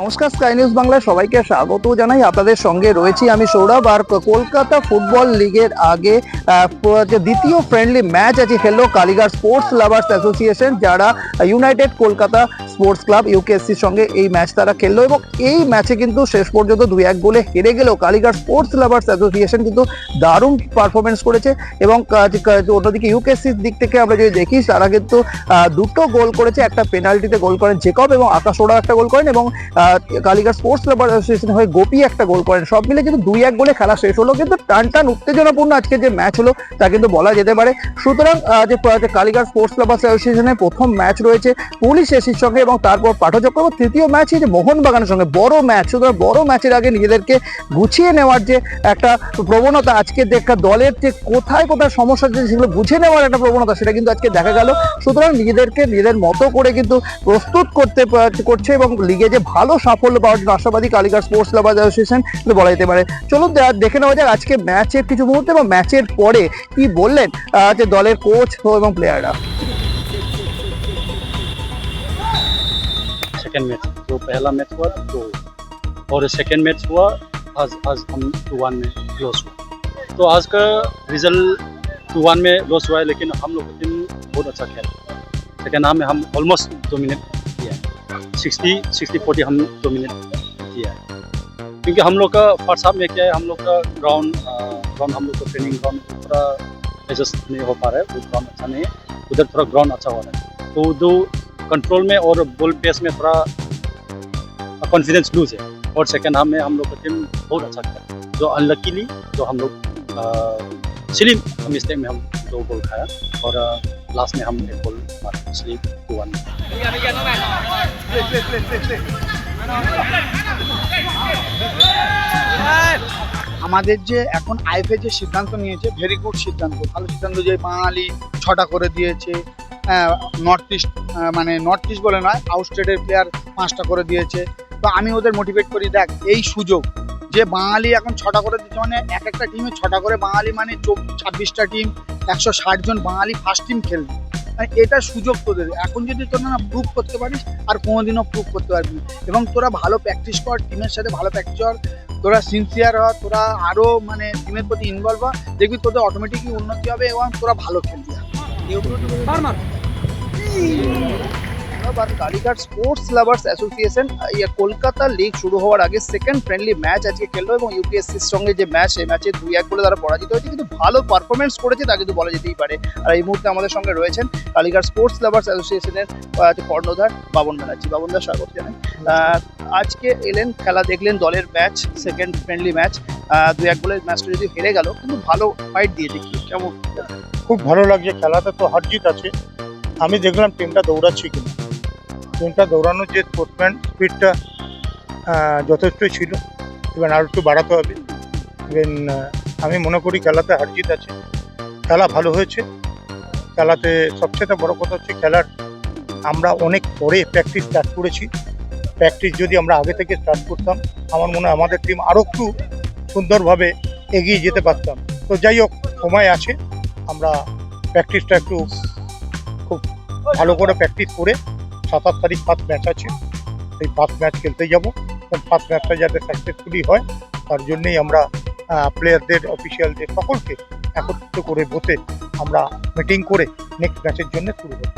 নমস্কার sky news বাংলায় সবাইকে স্বাগত জানাই। আপনাদের সঙ্গে রয়েছি আমি সৌরভ। আর কলকাতা ফুটবল লিগের আগে যে দ্বিতীয় ফ্রেন্ডলি ম্যাচ আছে খেললো কালীঘাট স্পোর্টস লাভার্স অ্যাসোসিয়েশন যারা ইউনাইটেড কলকাতা স্পোর্টস ক্লাব ইউকেএসসির সঙ্গে এই ম্যাচ তারা খেললো। এবং এই ম্যাচে কিন্তু শেষ পর্যন্ত দুই এক গোলে হেরে গেলেও কালীঘাট স্পোর্টস লাভার্স অ্যাসোসিয়েশন কিন্তু দারুণ পারফরমেন্স করেছে। এবং অন্যদিকে ইউকেএসসির দিক থেকে আমরা যদি দেখি, তারা কিন্তু দুটো গোল করেছে। একটা পেনাল্টিতে গোল করেন জেকব এবং আকাশ ওরা একটা গোল করেন এবং কালীঘাট স্পোর্টস ক্লাব অ্যাসোসিয়েশন হয়ে গোপী একটা গোল করেন। সব মিলে কিন্তু দুই এক গোলে খেলা শেষ হলো। কিন্তু টান টান উত্তেজনাপূর্ণ আজকে যে ম্যাচ হলো, তা কিন্তু বলা যেতে পারে। সুতরাং যে যে স্পোর্টস ক্লাব অ্যাসোসিয়েশনের প্রথম ম্যাচ রয়েছে পুলিশ এসির সঙ্গে এবং তারপর পাঠচক্র তৃতীয় ম্যাচ যে মোহনবাগানের সঙ্গে। বড় ম্যাচ সুতরাং বড় ম্যাচের আগে নিজেদেরকে গুছিয়ে নেওয়ার যে একটা প্রবণতা আজকে দেখা দলের যে কোথায় কোথায় সমস্যা আছে সেগুলো বুঝে নেওয়ার একটা প্রবণতা, সেটা কিন্তু আজকে দেখা গেল। সুতরাং নিজেদেরকে নিজেদের মতো করে কিন্তু প্রস্তুত করতে করছে এবং লিগে যে ভালো সাফল্য পাওয়ার জন্য আশাবাদী কালীঘাট স্পোর্টস ক্লাব অ্যাসোসিয়েশন কিন্তু বলা যেতে পারে চলুন দে- দেখে নেওয়া যাক আজকে ম্যাচের কিছু মুহূর্তে এবং ম্যাচের পরে কি বললেন আহ, যে দলের কোচ এবং প্লেয়াররা सेकेंड मैच जो पहला मैच हुआ तो और सेकेंड मैच हुआ आज आज हम टू वन में लॉस हुआ तो आज का रिजल्ट टू वन में लॉस हुआ है लेकिन हम लोग का टीम बहुत अच्छा खेला सेकेंड हाफ में हम ऑलमोस्ट डोमिनेट किया है सिक्सटी सिक्सटी फोर्टी हम डोमिनेट किया है। क्योंकि हम लोग का फ़र्स्ट हाफ़ में क्या है, हम लोग का ग्राउंड ग्राउंड हम लोग का ट्रेनिंग ग्राउंड थोड़ा एडजस्ट नहीं हो पा रहा है, वो ग्राउंड अच्छा नहीं है। उधर थोड़ा ग्राउंड अच्छा हो रहा है। तो दो कंट्रोल में और बॉल पेस में थोड़ा कॉन्फिडेंस लूज है। और सेकेंड हाफ़ में हम लोग का टीम बहुत अच्छा खेला जो अनलकीली जो हम लोग सिली मिस्टेक में हम दो गोल खाया और लास्ट में हम एक गोल मारा इसलिए टू वन আমাদের যে এখন আইএফএ যে সিদ্ধান্ত নিয়েছে ভেরি গুড সিদ্ধান্ত ভালো সিদ্ধান্ত যে বাঙালি ছটা করে দিয়েছে নর্থ ইস্ট মানে নর্থ ইস্ট বলে নয় আউট স্টেটের প্লেয়ার পাঁচটা করে দিয়েছে তো আমি ওদের মোটিভেট করি দেখ এই সুযোগ যে বাঙালি এখন ছটা করে দিচ্ছে মানে এক একটা টিমে ছটা করে বাঙালি মানে চব- ছাব্বিশটা টিম একশো ষাট জন বাঙালি ফার্স্ট টিম খেলবে। মানে এটা সুযোগ তোদের। এখন যদি তোরা না প্রুভ করতে পারিস, আর কোনোদিনও প্রুভ করতে পারবি এবং তোরা ভালো প্র্যাকটিস কর টিমের সাথে ভালো প্র্যাকটিস কর। তোরা সিনসিয়ার হ, তোরা আরও মানে টিমের প্রতি ইনভলভ হ। দেখবি তোদের অটোমেটিকই উন্নতি হবে এবং তোরা ভালো খেলবি। আবার Kalighat sports lovers association Kolkata league শুরু হওয়ার আগে সেকেন্ড ফ্রেন্ডলি ম্যাচ আজকে খেললো এবং ইউপিএসসির সঙ্গে যে ম্যাচ সেই ম্যাচে দুই এক বলে তারা পরাজিত হয়েছে। কিন্তু ভালো পারফরমেন্স করেছে তা কিন্তু বলা যেতেই পারে। আর এই মুহূর্তে আমাদের সঙ্গে রয়েছেন কালীঘাট স্পোর্টস লাভার্স অ্যাসোসিয়েশনের কর্ণধার বাবন ব্যানার্জি। বাবন দা, স্বাগত জানাই। আজকে এলেন, খেলা দেখলেন দলের ম্যাচ সেকেন্ড ফ্রেন্ডলি ম্যাচ দুই এক বলে ম্যাচটা যদি হেরে গেল, কিন্তু ভালো ফাইট দিয়েছে। কি, কেমন? খুব ভালো লাগছে। খেলাতে তো হার জিত আছে। আমি দেখলাম টিমটা দৌড়াচ্ছে কিনা। টিমটা দৌড়ানোর যে স্পোর্টসম্যান স্পিডটা যথেষ্ট ছিল। এবার আরও একটু বাড়াতে হবে। ইভেন আমি মনে করি খেলাতে হার জিত আছে। খেলা ভালো হয়েছে। খেলাতে সবচেয়ে বড় কথা হচ্ছে খেলার আমরা অনেক পরে প্র্যাকটিস স্টার্ট করেছি। প্র্যাকটিস যদি আমরা আগে থেকে স্টার্ট করতাম, আমার মনে হয় আমাদের টিম আরও একটু সুন্দরভাবে এগিয়ে যেতে পারতাম। তো যাই হোক, সময় আছে। আমরা প্র্যাকটিসটা একটু খুব ভালো করে প্র্যাকটিস করে সাতাশ তারিখ পাঁচ ম্যাচ আছে। সেই পাঁচ ম্যাচ খেলতে যাব। পাঁচ ম্যাচটা যাতে সাকসেসফুলি হয়, তার জন্যেই আমরা প্লেয়ারদের অফিসিয়ালদের সকলকে একত্রিত করে বসে আমরা মিটিং করে নেক্সট ম্যাচের জন্য শুরু করব।